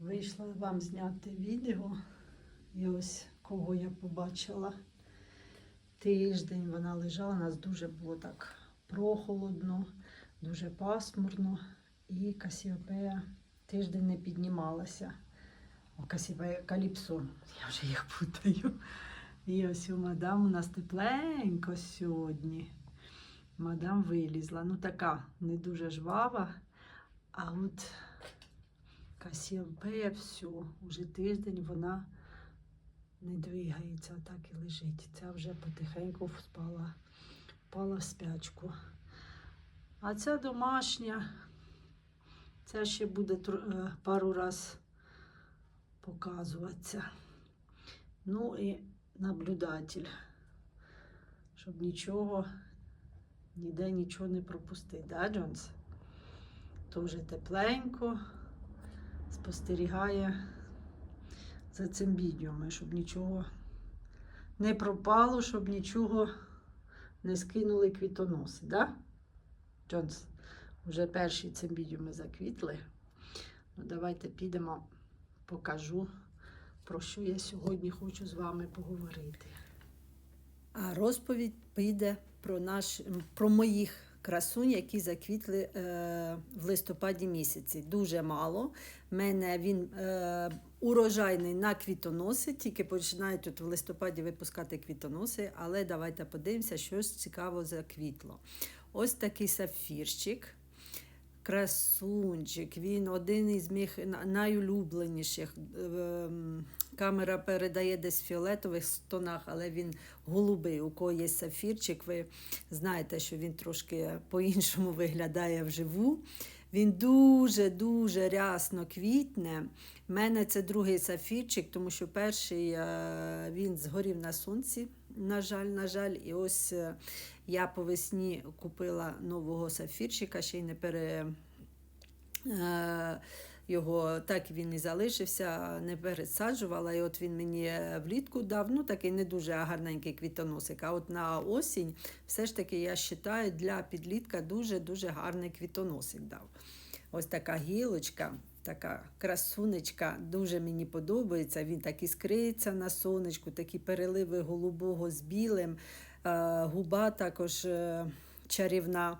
Вийшла вам зняти відео. І ось кого я побачила. Тиждень вона лежала, у нас дуже було так прохолодно, дуже пасмурно. І Касіопея тиждень не піднімалася. Касіопея Каліпсо, я вже їх путаю. І ось у мадам у нас тепленько сьогодні. Мадам вилізла. Ну така не дуже жвава. А от Касіопея все, уже тиждень вона не двигається, так і лежить. Ця вже потихеньку спала, впала в спячку. А ця домашня, ця ще буде е, пару раз показуватися. Ну і наблюдатель, щоб нічого, ніде нічого не пропустити, да, Джонс? Тоже тепленько, спостерігає за цим відео, щоб нічого не пропало, щоб нічого не скинули квітоноси, да? Джонс, вже перші цим відео ми заквітли. Ну, давайте підемо, покажу, про що я сьогодні хочу з вами поговорити. А розповідь піде про наш, про моїх красунь, які заквітли е, в листопаді місяці. Дуже мало. У мене він е, урожайний на квітоноси, тільки починають тут в листопаді випускати квітоноси, але давайте подивимося, що ж цікаво заквітло. Ось такий сапфірчик. Красунчик, він один із моїх найулюбленіших. Ем, Камера передає десь в фіолетових тонах, але він голубий. У кого є сафірчик, ви знаєте, що він трошки по-іншому виглядає вживу. Він дуже-дуже рясно квітне. У мене це другий сафірчик, тому що перший е, він згорів на сонці. На жаль, на жаль, і ось е, я по весні купила нового сафірчика, ще й не пере. Його так він і залишився, не пересаджувала. І от він мені влітку дав, ну такий не дуже гарненький квітоносик. А от на осінь, все ж таки, я вважаю, для підлітка дуже-дуже гарний квітоносик дав. Ось така гілочка, така красунечка, дуже мені подобається. Він так іскриться на сонечку, такі переливи голубого з білим, е, губа також е, чарівна.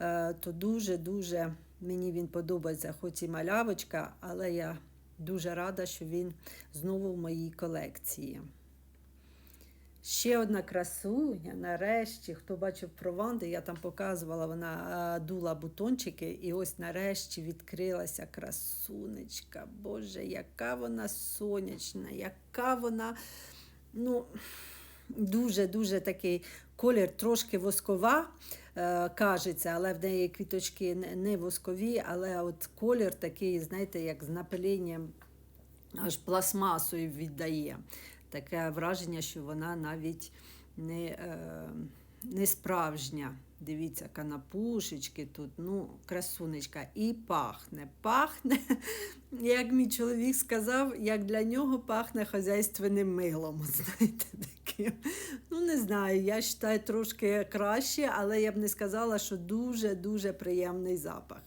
Е, то дуже-дуже мені він подобається, хоч і малявочка, але я дуже рада, що він знову в моїй колекції. Ще одна красуня, нарешті, хто бачив прованди, я там показувала, вона дула бутончики, і ось нарешті відкрилася красунечка. Боже, яка вона сонячна, яка вона, ну, дуже-дуже такий колір трошки воскова, е, кажеться, але в неї квіточки не, воскові, але от колір такий, знаєте, як з напилінням аж пластмасою віддає. Таке враження, що вона навіть не, е, не справжня. Дивіться, канапушечки тут, ну, красунечка. І пахне. Пахне, як мій чоловік сказав, як для нього пахне хазяйственним милом. Знаєте, таким. Ну, не знаю, я вважаю трошки краще, але я б не сказала, що дуже-дуже приємний запах.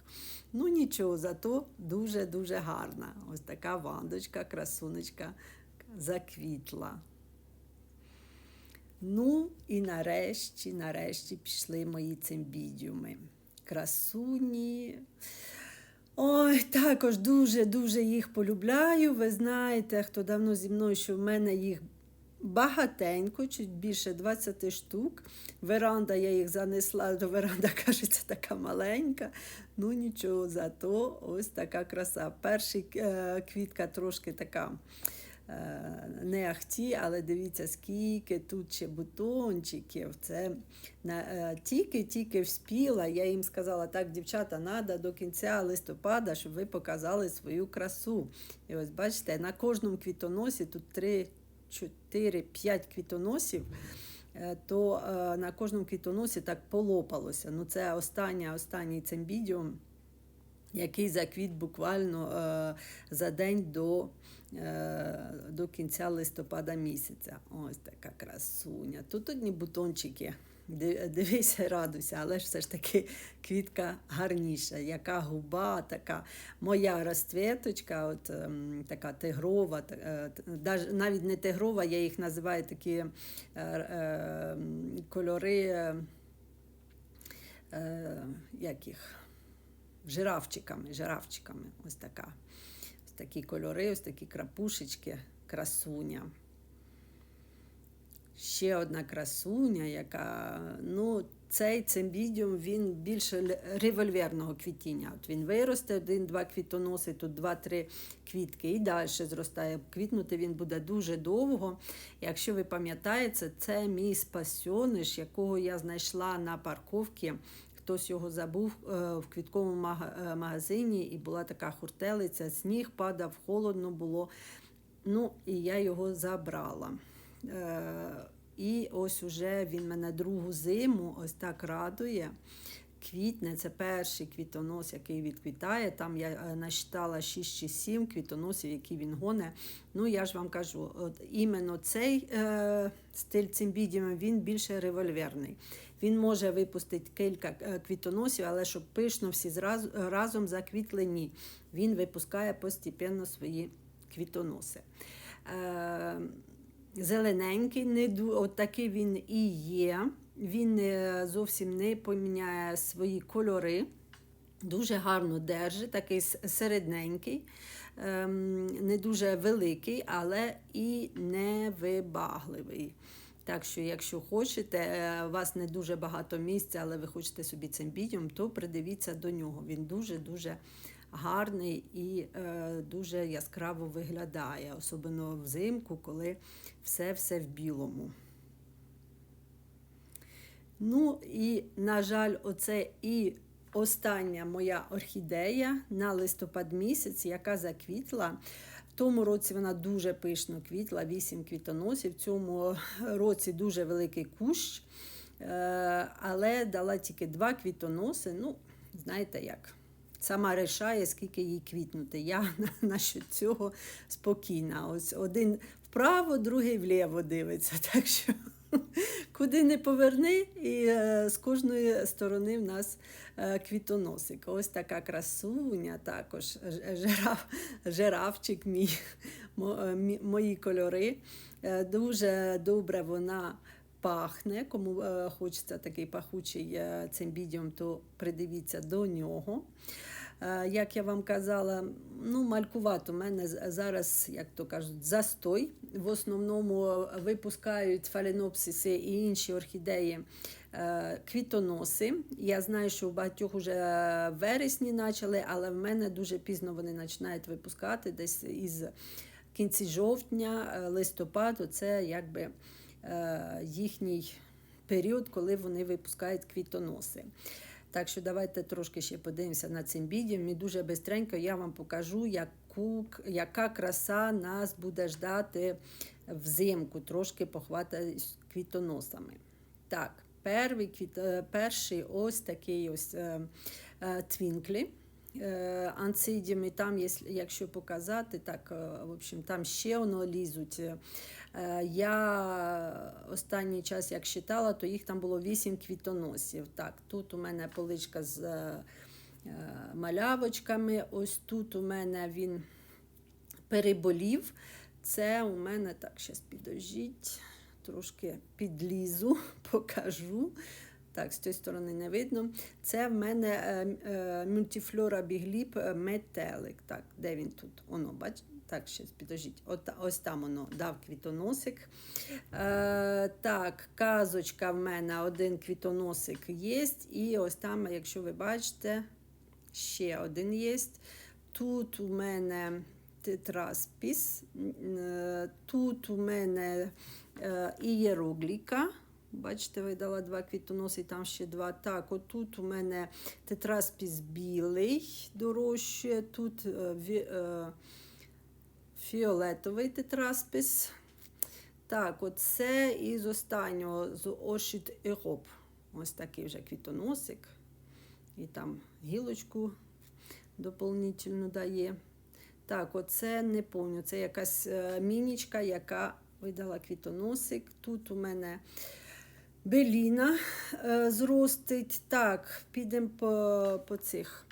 Ну нічого, зато дуже-дуже гарна. Ось така вандочка, красунечка заквітла. Ну і нарешті, нарешті пішли мої цимбідіуми. Красуні. Ой, також дуже-дуже їх полюбляю. Ви знаєте, хто давно зі мною, що в мене їх багатенько, чуть більше 20 штук. Веранда я їх занесла, до веранда, кажеться, така маленька. Ну нічого, зато ось така краса. Перший е, квітка трошки така. е, Не ахті, але дивіться, скільки тут ще бутончиків. Це е, тільки-тільки вспіла. Я їм сказала, так, дівчата, треба до кінця листопада, щоб ви показали свою красу. І ось бачите, на кожному квітоносі тут 3, 4, 5 квітоносів. е, То е, на кожному квітоносі так полопалося. Ну, це остання, останній цимбідіум, який заквіт буквально е, за день до, до кінця листопада місяця. Ось така красуня. Тут одні бутончики дивися, радуйся, але ж все ж таки квітка гарніша, яка губа, така моя розцвіточка, от ем, така тигрова, е, навіть не тигрова, я їх називаю такі е, е, м, кольори, е, як жирафчиками, жирафчиками, ось така. Ось такі кольори, ось такі крапушечки, красуня. Ще одна красуня, яка, ну, цей цимбідіум, він більше револьверного квітіння. От він виросте, один-два квітоноси, тут два-три квітки і далі зростає. Квітнути він буде дуже довго. Якщо ви пам'ятаєте, це мій спасьониш, якого я знайшла на парковці. Хтось його забув е, в квітковому е, магазині, і була така хуртелиця, сніг падав, холодно було. Ну, і я його забрала. Е, і ось уже він мене другу зиму ось так радує. Квітне це перший квітонос, який відквітає. Там я е, насчитала 6 чи 7 квітоносів, які він гоне. Ну, я ж вам кажу, от іменно цей е, стиль цимбідіум, він більше револьверний. Він може випустити кілька е, квітоносів, але щоб пишно всі зразу, разом заквітлені, він випускає постепенно свої квітоноси. Е, зелененький, не от такий він і є. Він е, зовсім не поміняє свої кольори. Дуже гарно держить, такий середненький, ем, не дуже великий, але і невибагливий. Так що, якщо хочете, е, у вас не дуже багато місця, але ви хочете собі цимбідіум, то придивіться до нього. Він дуже-дуже гарний і е, дуже яскраво виглядає, особливо взимку, коли все-все в білому. Ну і, на жаль, оце і остання моя орхідея на листопад місяць, яка заквітла. В тому році вона дуже пишно квітла, 8 квітоносів. В цьому році дуже великий кущ, е, але дала тільки два квітоноси. Ну, знаєте як. Сама рішає, скільки їй квітнути. Я насчет цього спокійна. Ось один вправо, другий вліво дивиться. Так що куди не поверни, і е, з кожної сторони в нас е, квітоносик. Ось така красуня, також жираф, жирафчик мій, е, мої кольори. Дуже добре вона пахне. Кому е, хочеться такий пахучий е, цимбідіум, то придивіться до нього. Е, Як я вам казала, ну, малькувато. У мене зараз, як то кажуть, застой. В основному випускають фаленопсиси і інші орхідеї квітоноси. Я знаю, що у багатьох вже вересні почали, але в мене дуже пізно вони починають випускати десь із кінці жовтня, листопаду. Це якби їхній період, коли вони випускають квітоноси. Так що давайте трошки ще подивимося на цимбідіум. І дуже бистренько я вам покажу, яку, яка краса нас буде ждати взимку, трошки похватати квітоносами. Так, перший, квіт, е, перший ось такий ось е, е, твінклі. Е, Анцидіум, там, якщо показати, так, е, в общем, там ще воно лізуть. Е, Я останній час, як читала, то їх там було 8 квітоносів. Так, тут у мене поличка з е, малявочками. Ось тут у мене він переболів. Це у мене так, зараз підожіть, трошки підлізу, покажу. Так, з цієї сторони не видно. Це в мене е, е, мультифлора бігліп е, метелик. Так, де він тут? Оно, бач? Так, ще підожіть. От, ось там воно дав квітоносик. Е, так, казочка в мене один квітоносик є. І ось там, якщо ви бачите, ще один є. Тут у мене тетраспіс, тут у мене ієрогліка. Бачите, видала два квітоноси, там ще два. Так, отут у мене тетраспіс білий дорожче, тут е, е, фіолетовий тетраспіс. Так, оце із останнього з Ошіт Ероп. Ось такий вже квітоносик. І там гілочку доповнительну дає. Так, оце не пам'ятаю. Це якась е, мінічка, яка видала квітоносик. Тут у мене Беліна е, зростить. Так, підемо по, по цих.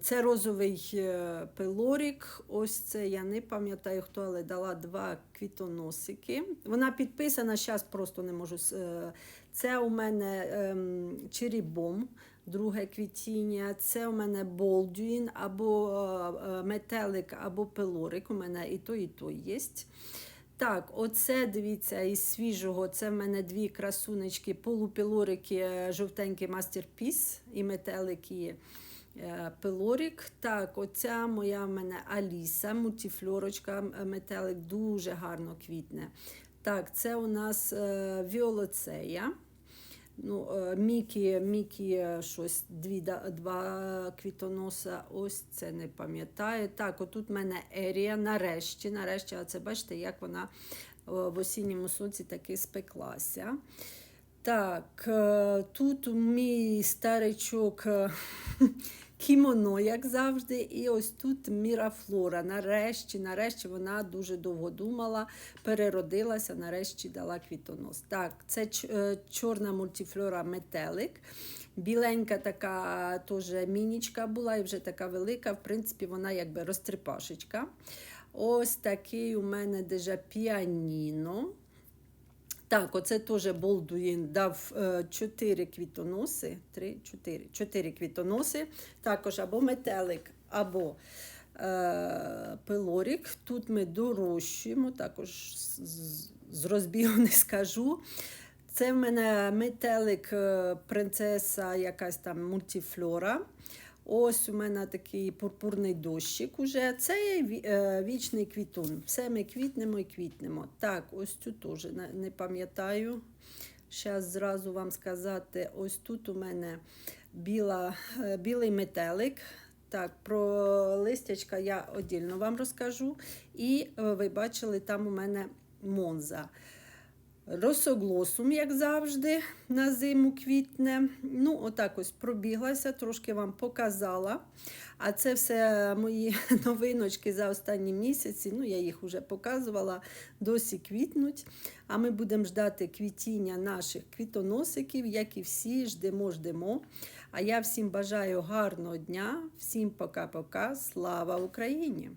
Це розовий е, пилорік. Ось це я не пам'ятаю хто, але дала два квітоносики. Вона підписана, зараз просто не можу. е, Це у мене ем, черібом, друге квітіння. Це у мене болдюін або метелик, або пилорик. У мене і то, і то є. Так, оце дивіться із свіжого. Це в мене дві красунечки, полупілорики, е, жовтенький мастерпіс і метелики е, пилорик. Так, оця моя в мене Аліса, мультифльорочка, метелик дуже гарно квітне. Так, це у нас е, віолоцея. Ну, е, Мікі, Мікі е, щось, дві, два квітоноса, ось це не пам'ятаю. Так, отут в мене Ерія, нарешті, нарешті, а це бачите, як вона е, в осінньому сонці таки спеклася. Так, тут мій старичок кімоно, як завжди, і ось тут Мірафлора. Нарешті, нарешті вона дуже довго думала, переродилася, нарешті дала квітонос. Так, це е, чорна мультифлора метелик. Біленька така теж мінічка була і вже така велика. В принципі, вона якби розтрипашечка. Ось такий у мене déjà піаніно. Так, оце теж Болдуїн дав е, 4 квітоноси. 3, 4, 4 квітоноси. Також або метелик, або е, пилорік. Тут ми дорощуємо, також з розбігу не скажу. Це в мене метелик, е, принцеса, якась там мультифлора. Ось у мене такий пурпурний дощик уже. Це е, вічний квітун. Все ми квітнемо і квітнемо. Так, ось цю теж не, пам'ятаю. Зараз зразу вам сказати, ось тут у мене біла, е, білий метелик. Так, про листячка я отдільно вам розкажу. І е, ви бачили, там у мене Монза. Росоглосум, як завжди, на зиму квітне. Ну, отак ось пробіглася, трошки вам показала. А це все мої новиночки за останні місяці. Ну, я їх вже показувала, досі квітнуть. А ми будемо ждати квітіння наших квітоносиків, як і всі, ждемо, ждемо. А я всім бажаю гарного дня, всім пока-пока. Слава Україні!